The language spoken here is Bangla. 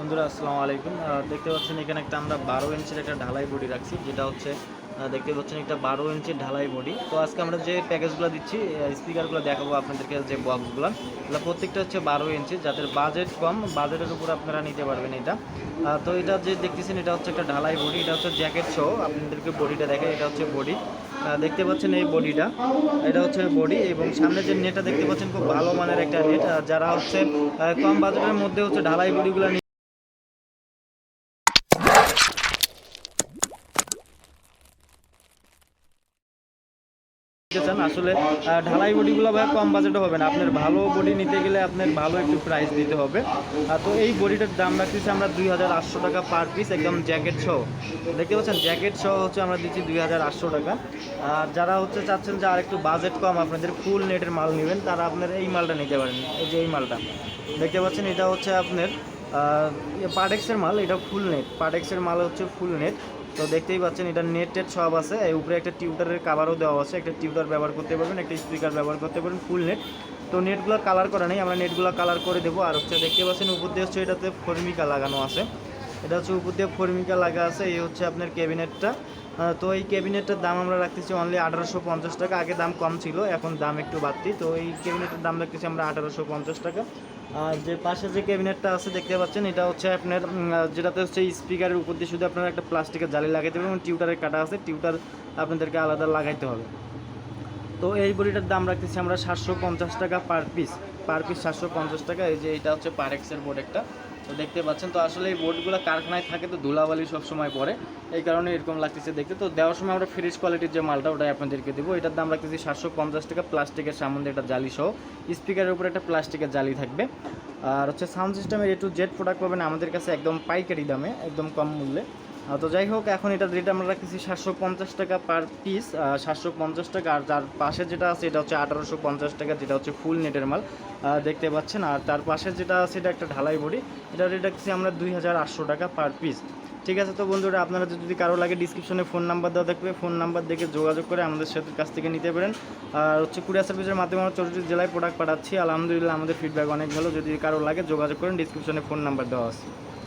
বন্ধুরা, আসসালামু আলাইকুম। দেখতে পাচ্ছেন এখানে একটা আমরা বারো ইঞ্চির একটা ঢালাই বডি রাখছি, যেটা হচ্ছে দেখতে পাচ্ছেন একটা বারো ইঞ্চির ঢালাই বডি। তো আজকে আমরা যে প্যাকেজগুলো দিচ্ছি স্পিকারগুলো দেখাবো আপনাদেরকে যে বক্সগুলো। এগুলো প্রত্যেকটা হচ্ছে বারো ইঞ্চি, যাদের বাজেট কম, বাজেটের উপর আপনারা নিতে পারবেন এটা। তো এটা যে দেখতেছেন, এটা হচ্ছে একটা ঢালাই বডি, এটা হচ্ছে জ্যাকেট সহ আপনাদেরকে বডিটা দেখে এটা হচ্ছে বডি। দেখতে পাচ্ছেন এই বডিটা, এটা হচ্ছে বডি এবং সামনে যে নেটটা দেখতে পাচ্ছেন, খুব ভালো মানের একটা নেট। যারা হচ্ছে কম বাজেটের মধ্যে হচ্ছে ঢালাই বডিগুলো আসলে ঢালাই বডিগুলো ভাই কম বাজেটে হবে না। আপনার ভালো বডি নিতে গেলে আপনার ভালো একটু প্রাইস দিতে হবে। তো এই বডিটার দাম রাখতেছি আমরা দুই হাজার আটশো টাকা পার পিস একদম জ্যাকেট সহ। দেখতে পাচ্ছেন জ্যাকেট সহ হচ্ছে আমরা দিচ্ছি দুই হাজার আটশো টাকা। আর যারা হচ্ছে চাচ্ছেন যে আর একটু বাজেট কম, আপনাদের ফুল নেটের মাল নেবেন, তারা আপনার এই মালটা নিতে পারেন। এই যে এই মালটা। দেখতে পাচ্ছেন, এটা হচ্ছে আপনার পাডেক্সের মাল, এটা ফুল নেট পাডেক্সের মাল হচ্ছে ফুল নেট তো দেখতেই পাচ্ছেন, এটা নেট সব আছে। এই উপরে একটা টিউটারের কাভারও দেওয়া আছে। একটা টিউটার ব্যবহার করতে পারবেন, একটা স্পিকার ব্যবহার করতে পারবেন ফুল নেট তো নেটগুলো কালার করা নেই, আমরা নেটগুলো কালার করে দেবো। আর হচ্ছে দেখতে পাচ্ছেন, উপর দিয়ে হচ্ছে এটাতে ফর্মিকা লাগানো আছে। এটা হচ্ছে উপর দিয়ে ফর্মিকা লাগা আছে, এই হচ্ছে আপনার ক্যাবিনেটটা। তো এই ক্যাবিনেটটার দাম আমরা রাখতেছি অনলি আঠারোশো পঞ্চাশ টাকা। আগে দাম কম ছিল, এখন দাম একটু বাড়তি। তো এই ক্যাবিনেটের দাম রাখতেছি আমরা আঠারোশো পঞ্চাশ টাকা। আর যে পাশে যে ক্যাবিনেটটা আছে, দেখতে পাচ্ছেন, এটা হচ্ছে আপনার যেটাতে হচ্ছে স্পিকারের উপর দিয়ে শুধু আপনার একটা প্লাস্টিকের জালি লাগাইতে হবে এবং টিউটারের কাটা আছে। টিউটার আপনাদেরকে আলাদা লাগাইতে হবে। তো এই বড়িটার দাম রাখতেছি আমরা সাতশো পঞ্চাশ টাকা পার পিস পার পিস সাতশো পঞ্চাশ টাকা, এই যে এটা হচ্ছে পারেক্সের বোর্ড একটা। তো দেখতে পাচ্ছেন, তো আসলে এই বোর্ডগুলো কারখানায় থাকে তো ধুলাবালি সব সময় পড়ে এই কারণে এরকম লাগতেছে দেখতে। তো দেওয়ার সময় আমরা ফ্রেশ কোয়ালিটির যে মালটা, ওটাই আপনাদেরকে দেবো। এটার দাম রাখতেছি সাতশো পঞ্চাশ টাকা প্লাস্টিকের সামনে একটা জালি সহ। স্পিকারের উপরে একটা প্লাস্টিকের জালি থাকবে। আর হচ্ছে সাউন্ড সিস্টেমের এ টু জেড প্রোডাক্ট পাবেন আমাদের কাছে একদম পাইকারি দামে, একদম কম মূল্যে। তো যাই হোক, এখন এটার রেট আমরা রাখতেছি, সাতশো পঞ্চাশ টাকা পার পিস সাতশো পঞ্চাশ টাকা, আর তার পাশে যেটা আছে, এটা হচ্ছে আঠারোশো পঞ্চাশ টাকা, যেটা হচ্ছে ফুল নেটের মাল। দেখতে পাচ্ছেন, আর তার পাশে যেটা আছে, এটা একটা ঢালাই বডি। এটা রেট রাখছি আমরা দুই হাজার আটশো টাকা পার পিস ঠিক আছে তো বন্ধুরা, আপনারা যদি কারও লাগে ডিসক্রিপশনে ফোন নাম্বার দেওয়া থাকবে ফোন নাম্বার দেখে যোগাযোগ করে আমাদের সাথে কাছ থেকে নিতে পারেন। আর হচ্ছে কুরিয়ার সার্ভিসের মাধ্যমে আমরা চৌষট্টি জেলায় প্রোডাক্ট পাঠাচ্ছি। আলহামদুলিল্লাহ, আমাদের ফিডব্যাক অনেক ভালো। যদি কারও লাগে যোগাযোগ করেন ডিসক্রিপশনে ফোন নাম্বার দেওয়া আছে।